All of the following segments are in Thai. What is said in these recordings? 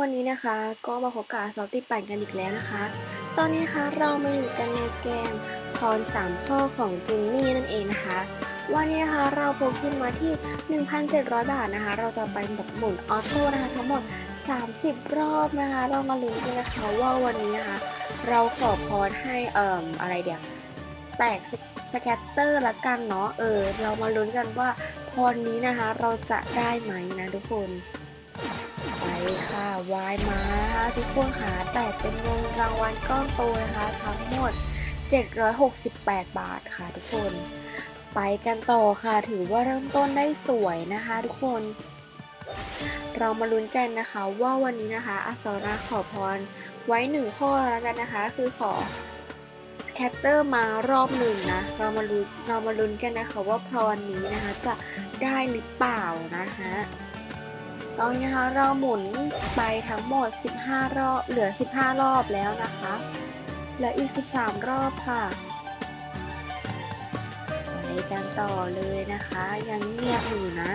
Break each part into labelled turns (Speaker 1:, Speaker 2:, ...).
Speaker 1: วันนี้นะคะก็มาพบกับซอฟตี้ปั่นกันอีกแล้วนะคะ ตอนนี้นะคะเรามาอยู่กันในเกมพร3ข้อของจินนี่นั่นเองนะคะ วันนี้นะคะเราโพกขึ้นมาที่ 1,700 บาทนะคะ เราจะไปแบบหมุนออโต้นะคะทั้งหมด 30 รอบนะคะ เรามาลุ้นกันนะคะว่าวันนี้นะคะเราขอพรให้เอ่ออะไรเดี๋ยวแตกสสแกตเตอร์ละกันเนาะเออเรามาลุ้นกันว่าพรนี้นะคะ เราจะได้ไหมนะทุกคน ไปค่ะวายมานะคะทุกคนค่ะแต่เป็นเงินรางวัลก้อนโตนะคะทั้งหมด 768 บาทค่ะทุกคน ไปกันต่อค่ะถือว่าเริ่มต้นได้สวยนะคะทุกคน เรามาลุ้นกันนะคะว่าวันนี้นะคะอสราขอพรไว้หนึ่งข้อแล้วกันนะคะ คือขอสแคตเตอร์มารอบหนึ่งนะ เรามาลุ้นเรามาลุ้นกันนะคะว่าพรนี้นะคะจะได้หรือเปล่านะคะ ตอนนี้นะคะเราหมุนไปทั้งหมด 15 รอบ เหลือ 15 รอบแล้วนะคะเหลืออีก 13 รอบค่ะไปกันต่อเลยนะคะ ยังเงียบอยู่นะ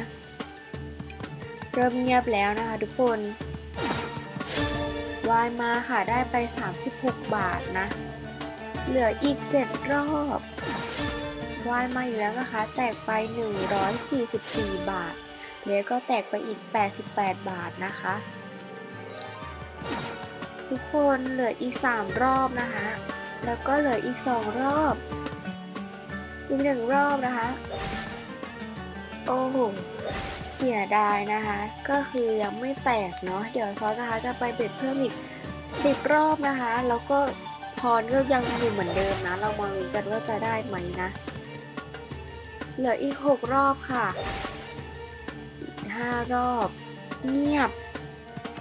Speaker 1: เริ่มเงียบแล้วนะคะทุกคนวายมาค่ะได้ไป 36 บาทนะ เหลืออีก 7 รอบวายมาอีกแล้วนะคะ แตกไป 144 บาท แล้วก็แตกไปอีก 88 บาทนะคะ ทุกคนเหลืออีก 3 รอบนะคะ แล้วก็เหลืออีก 2 รอบ อีก 1 รอบนะคะ โอ้โหเสียดายนะคะ ก็คือยังไม่แตกเนาะ เดี๋ยวซอสนะคะจะไปเบ็ดเพิ่มอีก 10 รอบนะคะ แล้วก็พรก็ยังอยู่เหมือนเดิมนะ เรามาลุ้นกันว่าจะได้ไหมนะ เหลืออีก 6 รอบค่ะ ห้ารอบ เงียบ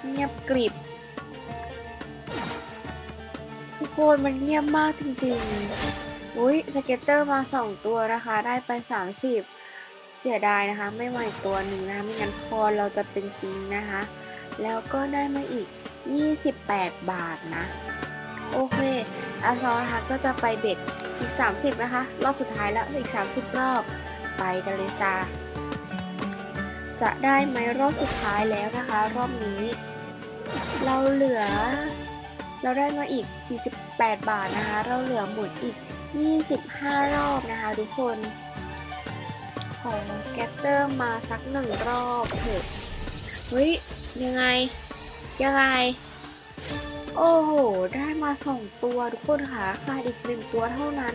Speaker 1: เงียบกริบ ทุกคนมันเงียบมากจริงๆ อุ้ยสเก็ตเตอร์มา2ตัวนะคะ ได้ไป 30 เสียดายนะคะ ไม่มาอีกตัวหนึ่งนะคะ ไม่งั้นพอเราจะเป็นจริงนะคะ แล้วก็ได้มาอีก 28 บาทนะ โอเคอาซอนะคะก็จะไปเบ็ดอีก 30 นะคะ รอบสุดท้ายแล้วอีก 30 รอบไปกันเลยจ้า จะได้ไหมรอบสุดท้ายแล้วนะคะ รอบนี้ เราเหลือ เราได้มาอีก 48 บาทนะคะ เราเหลือหมุนอีก 25 รอบนะคะ ทุกคน ของสเก็ตเตอร์มาสักหนึ่งรอบเถอะเฮ้ย ยังไง ยังไง โอ้โห ได้มาสองตัวทุกคนค่ะขาดอีกหนึ่งตัวเท่านั้น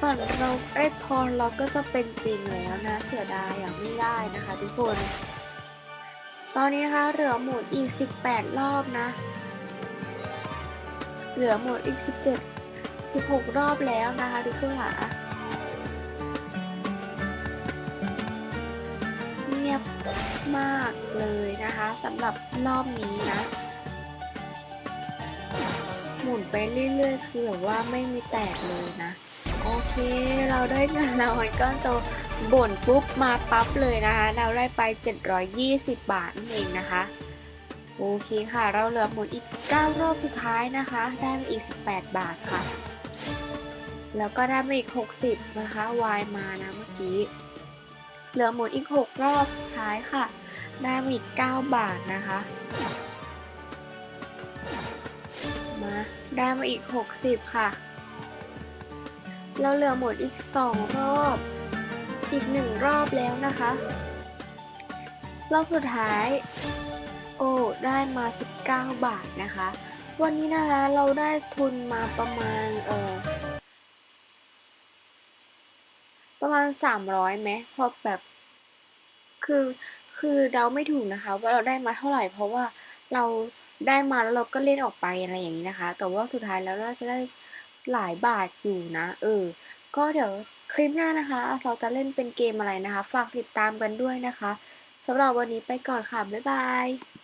Speaker 1: ฝันเราเอ้พรเราก็จะเป็นจริงแล้วนะเสียดายอย่างไม่ได้นะคะทุกคน ตอนนี้นะคะเหลือหมุนอีก 18 รอบนะ เหลือหมุนอีก 17 16 รอบแล้วนะคะทุกคนค่ะเงียบมากเลยนะคะสำหรับรอบนี้นะหมุนไปเรื่อยๆ คือแบบว่าไม่มีแตกเลยนะ โอเค เราได้เงินรางวัลก้อนโตบ่นปุ๊บมาปั๊บเลยนะคะ เราได้ไป 720 บาทนั่นเองนะคะ โอเคค่ะ เราเหลือหมุนอีก 9 รอบสุดท้ายนะคะ ได้มาอีก 18 บาทค่ะ แล้วก็ได้มาอีก 60 นะคะ วายมานะเมื่อกี้ เหลือหมุนอีก 6 รอบสุดท้ายค่ะ ได้มาอีก 9 บาทนะคะ มา ได้มาอีก 60 ค่ะ เราเหลือหมดอีก 2 รอบ อีก 1 รอบแล้วนะคะ รอบสุดท้าย โอ้ ได้มา 19 บาทนะคะ วันนี้นะคะเราได้ทุนมาประมาณ เออประมาณ 300ไหมเพราะแบบ คือคือเราไม่ถูกนะคะ ว่าเราได้มาเท่าไหร่ เพราะว่าเราได้มาแล้วเราก็เล่นออกไปอะไรอย่างนี้นะคะ แต่ว่าสุดท้ายแล้วเราจะได้ หลายบาทอยู่นะ เออ ก็เดี๋ยวคลิปหน้านะคะอาซอจะเล่นเป็นเกมอะไรนะคะ ฝากติดตามกันด้วยนะคะสำหรับวันนี้ไปก่อนค่ะ บ๊ายบาย